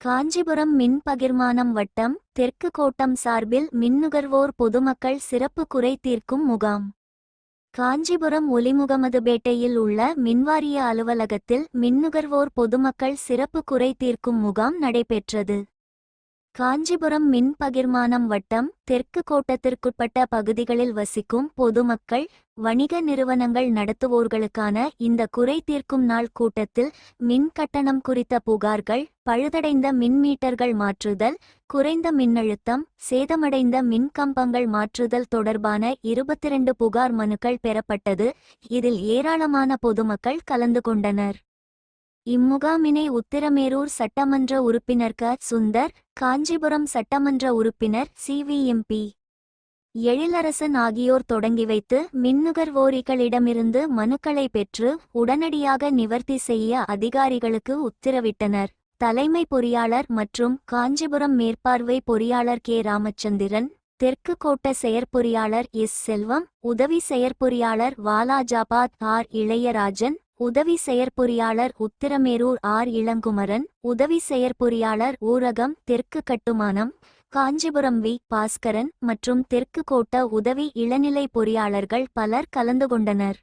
காஞ்சிபுரம் மின் பகிர்மானம் வட்டம் தெற்கு கோட்டம் சார்பில் மின்னுகர்வோர் பொதுமக்கள் சிறப்பு குறை தீர்க்கும் முகாம். காஞ்சிபுரம் ஒலிமுகமதுபேட்டையில் உள்ள மின்வாரிய அலுவலகத்தில் மின்னுகர்வோர் பொதுமக்கள் சிறப்பு குறை தீர்க்கும் முகாம் நடைபெற்றது. காஞ்சிபுரம் மின் பகிர்மானம் வட்டம் தெற்கு கோட்டத்திற்குட்பட்ட பகுதிகளில் வசிக்கும் பொதுமக்கள் வணிக நிறுவனங்கள் நடத்துவோர்களுக்கான இந்த குறை தீர்க்கும் நாள் கூட்டத்தில் மின் கட்டணம் குறித்த புகார்கள் பழுதடைந்த மின் மீட்டர்கள் மாற்றுதல் குறைந்த மின்னழுத்தம் சேதமடைந்த மின் கம்பங்கள் மாற்றுதல் தொடர்பான இருபத்திரண்டு புகார் மனுக்கள் பெறப்பட்டது. இதில் ஏராளமான பொதுமக்கள் கலந்து கொண்டனர். இம்முகாமினை உத்திரமேரூர் சட்டமன்ற உறுப்பினர் க. சுந்தர் காஞ்சிபுரம் சட்டமன்ற உறுப்பினர் சிவிஎம்பி எழிலரசன் ஆகியோர் தொடங்கி வைத்து மின்னுகர்வோரிகளிடமிருந்து மனுக்களை பெற்று உடனடியாக நிவர்த்தி செய்ய அதிகாரிகளுக்கு உத்தரவிட்டனர். தலைமை பொறியாளர் மற்றும் காஞ்சிபுரம் மேற்பார்வை பொறியாளர் கே. ராமச்சந்திரன் தெற்கு கோட்ட செயற்பொறியாளர் எஸ். செல்வம் உதவி செயற்பொறியாளர் வாலாஜாபாத் ஆர். இளையராஜன் உதவி செயற்பொறியாளர் உத்திரமேரூர் ஆர். இளங்குமரன் உதவி செயற்பொறியாளர் ஊரகம் தெற்கு கட்டுமானம் காஞ்சிபுரம் வி. பாஸ்கரன் மற்றும் தெற்கு கோட்ட உதவி இளநிலை பொறியாளர்கள் பலர் கலந்து கொண்டனர்.